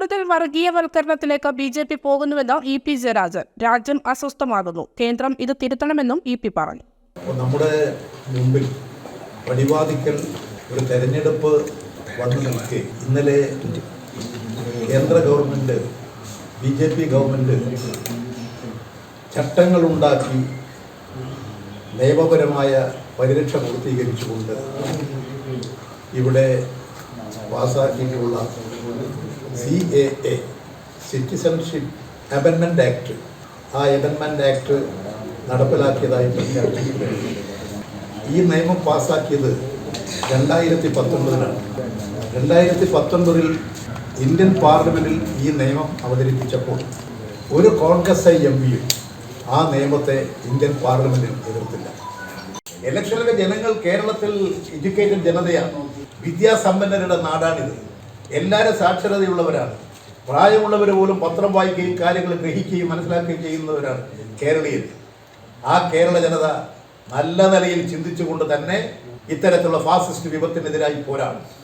കൂടുതൽ വർഗീയവൽക്കരണത്തിലേക്ക് B J P പോകുന്നുവെന്ന് ഇ പി ജയരാജൻ. രാജ്യം അസ്വസ്ഥമാകുന്നു. കേന്ദ്രം ഇത് തിരുത്തണമെന്നും ഇ പി പറഞ്ഞു. നമ്മുടെ മുമ്പിൽ പടിവാദിക്കൽ ഒരു തെരഞ്ഞെടുപ്പ് വന്നു നിൽക്കെ. ഇന്നലെ കേന്ദ്ര government B J P government ചട്ടങ്ങളുണ്ടാക്കി നിയമപരമായ പരിരക്ഷ പൂർത്തീകരിച്ചുകൊണ്ട് ഇവിടെ പാസാക്കിയിട്ടുള്ള സി എ എ സിറ്റിസൺഷിപ്പ് അമെൻമെന്റ് ആക്ട് ആ അമെൻമെന്റ് ആക്ട് നടപ്പിലാക്കിയതായി ഈ നിയമം പാസാക്കിയത് രണ്ടായിരത്തി പത്തൊൻപതിലാണ് രണ്ടായിരത്തി പത്തൊൻപതിൽ ഇന്ത്യൻ പാർലമെന്റിൽ ഈ നിയമം അവതരിപ്പിച്ചപ്പോൾ ഒരു കോൺഗ്രസ് ഐ എം പിയും ആ നിയമത്തെ ഇന്ത്യൻ പാർലമെന്റിൽ എതിർത്തില്ല. ഇലക്ഷനിലെ ജനങ്ങൾ കേരളത്തിൽ എഡ്യൂക്കേറ്റഡ് ജനതയാണ്. വിദ്യാസമ്പന്നരുടെ നാടാണിത്. എല്ലാവരും സാക്ഷരതയുള്ളവരാണ്. പ്രായമുള്ളവർ പോലും പത്രം വായിക്കുകയും കാര്യങ്ങൾ ഗ്രഹിക്കുകയും മനസ്സിലാക്കുകയും ചെയ്യുന്നവരാണ് കേരളീയർ. ആ കേരള ജനത നല്ല നിലയിൽ ചിന്തിച്ചുകൊണ്ട് തന്നെ ഇത്തരത്തിലുള്ള ഫാസിസ്റ്റ് വിപത്തിനെതിരായി പോരാടും.